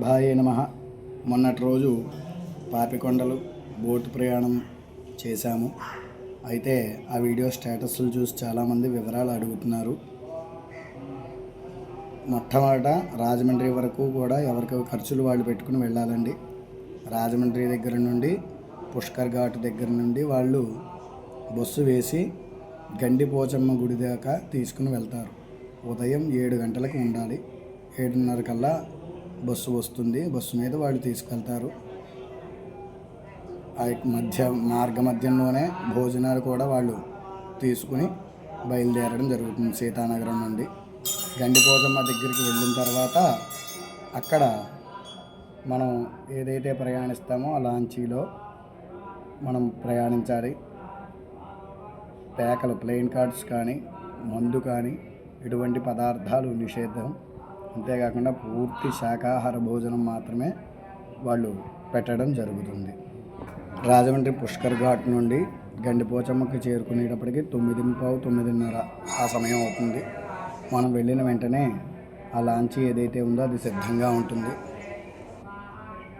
భాయే నమ. మొన్నటి రోజు పాపికొండలు బోటు ప్రయాణం చేశాము. అయితే ఆ వీడియో స్టేటస్లు చూసి చాలామంది వివరాలు అడుగుతున్నారు. మొట్టమొదట రాజమండ్రి వరకు కూడా ఎవరికి ఖర్చులు వాళ్ళు పెట్టుకుని వెళ్ళాలండి. రాజమండ్రి దగ్గర నుండి పుష్కర్ ఘాట్ దగ్గర నుండి వాళ్ళు బస్సు వేసి గండిపోచమ్మ గుడి దాకా తీసుకుని వెళ్తారు. ఉదయం ఏడు గంటలకు ఉండాలి. ఏడున్నర కల్లా బస్సు వస్తుంది. బస్సు మీద వాళ్ళు తీసుకెళ్తారు. ఆ యొక్క మధ్య మార్గ మధ్యంలోనే భోజనాలు కూడా వాళ్ళు తీసుకుని బయలుదేరడం జరుగుతుంది సీతానగరం నుండి. గండిపోజమ్మ దగ్గరికి వెళ్ళిన తర్వాత అక్కడ మనం ఏదైతే ప్రయాణిస్తామో ఆ లాంచీలో మనం ప్రయాణించాలి. పేకలు ప్లెయిన్ కార్డ్స్ కానీ మందు కానీ ఎటువంటి పదార్థాలు నిషేధం. అంతేకాకుండా పూర్తి శాకాహార భోజనం మాత్రమే వాళ్ళు పెట్టడం జరుగుతుంది. రాజమండ్రి పుష్కర్ ఘాట్ నుండి గండిపోచమ్మకి చేరుకునేటప్పటికి తొమ్మిది పావు తొమ్మిదిన్నర ఆ సమయం అవుతుంది. మనం వెళ్ళిన వెంటనే ఆ లాంచీ ఏదైతే ఉందో అది సిద్ధంగా ఉంటుంది.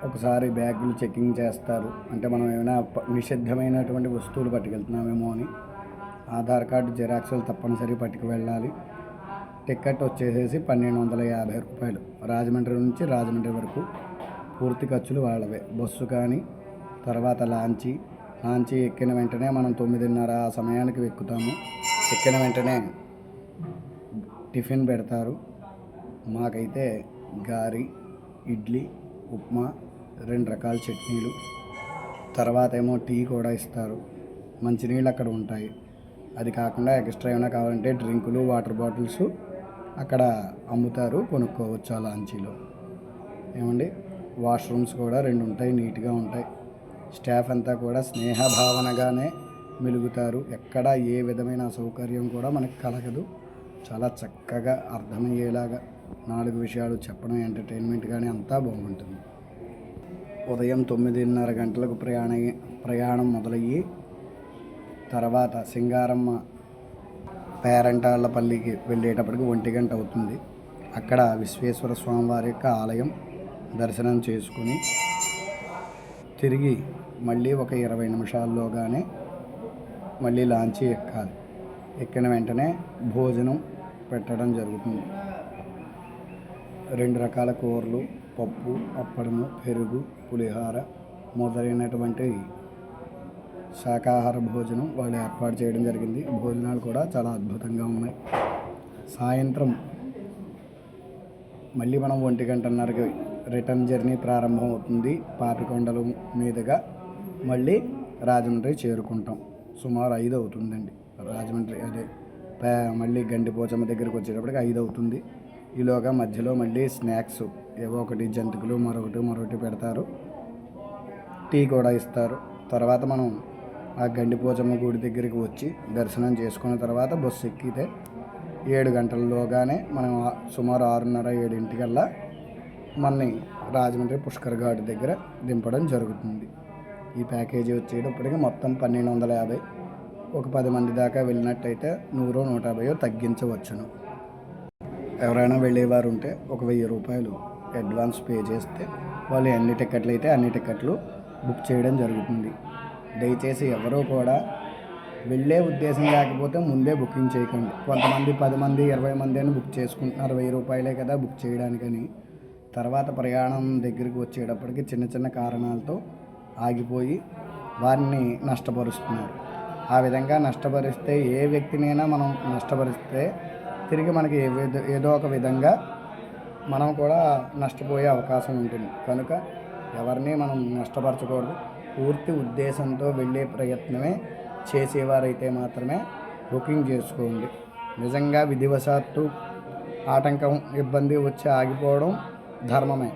ఒకసారి బ్యాగులు చెకింగ్ చేస్తారు. అంటే మనం ఏమైనా నిషిద్ధమైనటువంటి వస్తువులు పట్టుకెళ్తున్నామేమో అని. ఆధార్ కార్డు జిరాక్సులు తప్పనిసరి పట్టుకు వెళ్ళాలి. టికెట్ వచ్చేసేసి పన్నెండు వందల యాభై రూపాయలు. రాజమండ్రి నుంచి రాజమండ్రి వరకు పూర్తి ఖర్చులు వాళ్ళవే. బస్సు కానీ తర్వాత లాంచి లాంచి ఎక్కిన వెంటనే మనం తొమ్మిదిన్నర ఆ సమయానికి ఎక్కుతాము. ఎక్కిన వెంటనే టిఫిన్ పెడతారు. మాకైతే గారి ఇడ్లీ ఉప్మా రెండు రకాల చట్నీలు. తర్వాత ఏమో టీ కూడా ఇస్తారు. మంచినీళ్ళు అక్కడ ఉంటాయి. అది కాకుండా ఎక్స్ట్రా ఏమైనా కావాలంటే డ్రింకులు వాటర్ బాటిల్స్ అక్కడ అమ్ముతారు కొనుక్కోవచ్చు ఆ లాంచీలో ఏమండి? వాష్రూమ్స్ కూడా రెండు ఉంటాయి నీట్గా ఉంటాయి. స్టాఫ్ అంతా కూడా స్నేహభావనగానే మెలుగుతారు. ఎక్కడ ఏ విధమైన అసౌకర్యం కూడా మనకు కలగదు. చాలా చక్కగా అర్థమయ్యేలాగా నాలుగు విషయాలు చెప్పడం ఎంటర్టైన్మెంట్ కానీ అంతా బాగుంటుంది. ఉదయం తొమ్మిదిన్నర గంటలకు ప్రయాణ ప్రయాణం మొదలయ్యి తర్వాత సింగారమ్మ పేరంటాళ్ళపల్లికి వెళ్ళేటప్పటికి ఒంటి గంట అవుతుంది. అక్కడ విశ్వేశ్వర స్వామి వారి యొక్క ఆలయం దర్శనం చేసుకుని తిరిగి మళ్ళీ ఒక ఇరవై నిమిషాల్లోగానే మళ్ళీ లాంచీ ఎక్కాలి. ఎక్కిన వెంటనే భోజనం పెట్టడం జరుగుతుంది. రెండు రకాల కూరలు పప్పు అప్పడము పెరుగు పులిహార మొదలైనటువంటి శాకాహార భోజనం వాళ్ళు ఏర్పాటు చేయడం జరిగింది. భోజనాలు కూడా చాలా అద్భుతంగా ఉన్నాయి. సాయంత్రం మళ్ళీ మనం ఒంటి గంటన్నరకి రిటర్న్ జర్నీ ప్రారంభం అవుతుంది. పాపికొండల మీదుగా మళ్ళీ రాజమండ్రి చేరుకుంటాం. సుమారు ఐదు అవుతుందండి. రాజమండ్రి అదే మళ్ళీ గండిపోచమ్మ దగ్గరికి వచ్చేటప్పటికి ఐదు అవుతుంది. ఈలోగా మధ్యలో మళ్ళీ స్నాక్స్ ఏవో ఒకటి జంతికలు మరొకటి మరొకటి పెడతారు. టీ కూడా ఇస్తారు. తర్వాత మనం ఆ గండిపోచమ్మ గుడి దగ్గరికి వచ్చి దర్శనం చేసుకున్న తర్వాత బస్సు ఎక్కితే ఏడు గంటల్లోగానే మనం సుమారు ఆరున్నర ఏడింటికల్లా మనని రాజమండ్రి పుష్కర్ ఘాట్ దగ్గర దింపడం జరుగుతుంది. ఈ ప్యాకేజీ వచ్చేటప్పటికి మొత్తం పన్నెండు వందల యాభై ఒక పది మంది దాకా వెళ్ళినట్టయితే నూరో నూట యాభైయో తగ్గించవచ్చును. ఎవరైనా వెళ్ళేవారు ఉంటే ఒక వెయ్యి రూపాయలు అడ్వాన్స్ పే చేస్తే వాళ్ళు ఎన్ని టికెట్లు అయితే అన్ని టికెట్లు బుక్ చేయడం జరుగుతుంది. దయచేసి ఎవరూ కూడా వెళ్ళే ఉద్దేశం లేకపోతే ముందే బుకింగ్ చేయకండి. కొంతమంది పది మంది ఇరవై మంది అని బుక్ చేసుకుంటున్నారు. వెయ్యి రూపాయలే కదా బుక్ చేయడానికని. తర్వాత ప్రయాణం దగ్గరికి వచ్చేటప్పటికి చిన్న చిన్న కారణాలతో ఆగిపోయి వారిని నష్టపరుస్తున్నారు. ఆ విధంగా నష్టపరిస్తే ఏ వ్యక్తినైనా మనం నష్టపరిస్తే తిరిగి మనకి ఏ విధ- ఏదో ఒక విధంగా మనం కూడా నష్టపోయే అవకాశం ఉంటుంది. కనుక ఎవరిని మనం నష్టపరచకూడదు. పూర్తి ఉద్దేశంతో వెళ్ళే ప్రయత్నమే చేసేవారైతే మాత్రమే బుకింగ్ చేసుకోండి. నిజంగా విధివశాత్తు ఆటంకం ఇబ్బంది వచ్చి ఆగిపోవడం ధర్మమే.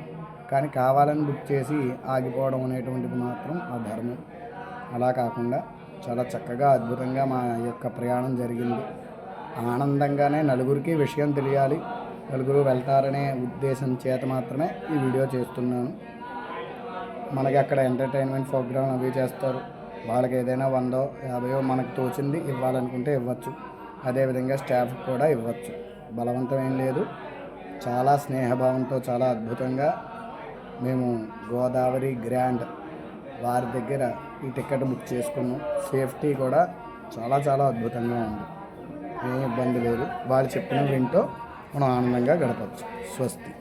కానీ కావాలని బుక్ చేసి ఆగిపోవడం అనేటువంటిది మాత్రం ఆ ధర్మం. అలా కాకుండా చాలా చక్కగా అద్భుతంగా మా యొక్క ప్రయాణం జరిగింది. ఆనందంగానే నలుగురికి విషయం తెలియాలి. నలుగురు వెళ్తారనే ఉద్దేశం చేత మాత్రమే ఈ వీడియో చేస్తున్నాను. మనకి అక్కడ ఎంటర్టైన్మెంట్ ప్రోగ్రామ్ అవి చేస్తారు వాళ్ళకి ఏదైనా వందో యాభయో మనకు తోచింది ఇవ్వాలనుకుంటే ఇవ్వచ్చు. అదేవిధంగా స్టాఫ్ కూడా ఇవ్వచ్చు. బలవంతం ఏం లేదు. చాలా స్నేహభావంతో చాలా అద్భుతంగా మేము గోదావరి గ్రాండ్ వారి దగ్గర ఈ టికెట్ బుక్ చేసుకున్నాం. సేఫ్టీ కూడా చాలా చాలా అద్భుతంగా ఉంది. ఏం ఇబ్బంది లేదు. వాళ్ళు చెప్పిన వింటూ మనం ఆనందంగా గడపచ్చు. స్వస్తి.